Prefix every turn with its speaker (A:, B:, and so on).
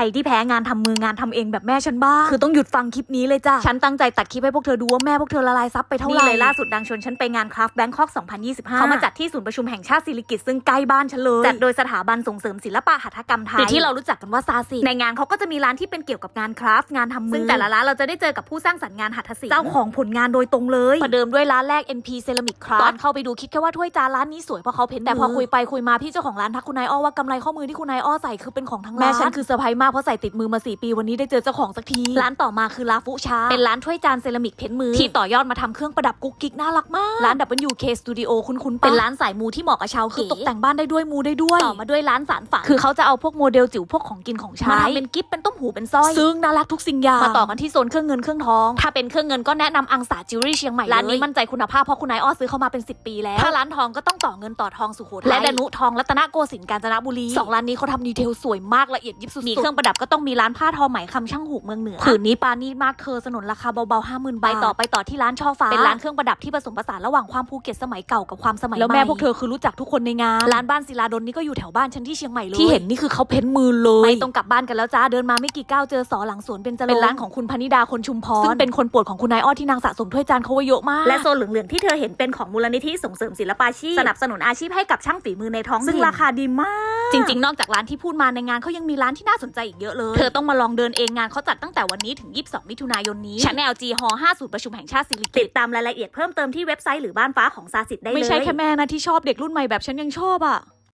A: รที่แพ้งานทำมืองานทำเองแบบแม่ฉันบ้าง คือต้องหยุดฟังคลิปนี้เลยจ้ะ ฉันตั้งใจตัดคลิปให้พวกเธอดูว่าแม่พวกเธอละลายซับไปเท่าไหร่
B: นี่เลยล่าสุด
A: ดังชวนฉันไปงานคราฟแบงคอก2025 เขามาจัดที่ศูนย์ประชุมแห่งชาติศิริกิติ์ซึ่งใกล้บ้านฉันเลย จัดโดยสถาบันส่งเสริมศิลปะหัตถกรรมไทยหรือที่เรารู้จักกันว่าซาซิในงานเขาก็จะมีร้านที่เป็นเกี่ยวกับงานคราฟต์งานทำมือซึ่งแต่ละร้านเราจะได้เจอกับผู้สร้างสรรค์งานหัตถศิลป์เจ้าของผลงานโดยตรงเลยประเดิมด้วยร้านแรก NP Ceramic Craft ตอนเข้าไปดูคิดแค่ว่าถ้วยจานร้านนี้สวยเพราะเขาเพ้นท์แต่พอคุยไปคุยมาพี่เจ้าของร้านทักคุณนายอ้อว่ากำไรข้อมือที่คุณนายอ้อใส่คือเป็นของทั้งร้านแม่ฉันคือเซอร์ไพรส์มากเพราะใส่ติดมือมา 4 ปีวันนี้ได้เจอเจ้าของสักที ร้านต่อมาคือลาฟุชา เป็นร้านถ้วยจานเซรามิกเพ้นท์มือ ที่ต่อยอดมาทำเครื่องประดับกุ๊กกิ๊กน่ารักมาก ร้าน WK Studio คุ้นๆปะเป็นร้านสายมูที่เหมาะกับชาวคือตกแต่งบ้านได้ด้วยมูได้ด้วย ต่อมาด้วยร้านสารฝันคือเขาจะเอาพวกโมเดลจิ๋วพวกของกินของใช้มาทำเป็นกิฟต์เป็นต้มหูเป็นสร้อยซึ่งน่ารักทุกสิ่งอย่างมาต่อกันที่โซนเครื่องเงินเครื่องทอง ถ้าเป็นเครื่องเงินก็แนะนำอังสาจิวเวลรี่เชียงใหม่ร้านนี้มั่นใจคุณภาพเพราะคุณนายอ้อซื้อเข้ามาเป็น 10 ปีแล้วถ้าร้านทองก็ต้องต่อเงินต่อทองสุโขทัยและดนุทองรัตนโกสินทร์กาญจนบุรีสองร้านนี้เขาทำดีเทลสวยมากละเอียดยิบสุดๆมีเครื่องประดับก็ต้องมีร้านผ้าทอไหมคำช่างหูกเมืองเหนือผืนนี้ปานีตมากเธอสนนราคาเบาๆห้าหมื่นบาทไปต่อไปต่อที่ร้านช่อฟ้าเป็นร้านเครื่องประดับที่ผสมผสานระหว่างความภูเก็ตสมัยเก่ากับความสมัยใหม่แล้วแม่พวกเธอคือรู้จักทุกคนในงานร้านบ้านศิลาดลนี่ก็อยู่แถวบ้านฉันที่เชียงใหม่เลยที่เห็นนี่คือเขาเพ้นมือเลยไม่ต้องกลับบ้านกันแล้วจ้าเดินมาไม่กี่ก้าวเจอสอหลังสวนเป็นเจริญเป็นร้านของคุณพนิดาคนชุมพรซึ่งเป็นคนโปรดของคุณนายอ้อที่นางสะสมถ้วยจานเขาไว้เยอะมากและโซนเหลืองๆที่เธอเห็นเป็นของมูลนิธิส่งเสริมศิลปาชีพสนับสนุนอาชีพให้กับช่างฝีมือในท้องถิ่นซึ่งราคาดีมาก จริง ๆ นอกจากร้านที่พูดมาในงานเขายังมีร้านที่น่าสนใจอีกเยอะเลย เธอต้องมาลองเดินเองงานเขาจัดตั้งแต่วันนี้ถึง 22 มิถุนายนนี้ชั้น LG Hall 5ศูนย์ประชุมแห่งชาติสิริกิติ์ติดตามรายละเอียดเพิ่มเติมที่เว็บไซต์หรือบ้านฟ้าของซาสิตได้เลย ไม่ใช่แค่แม่นะที่ชอบเด็กรุ่นใหม่แบบฉันยังชอบอะ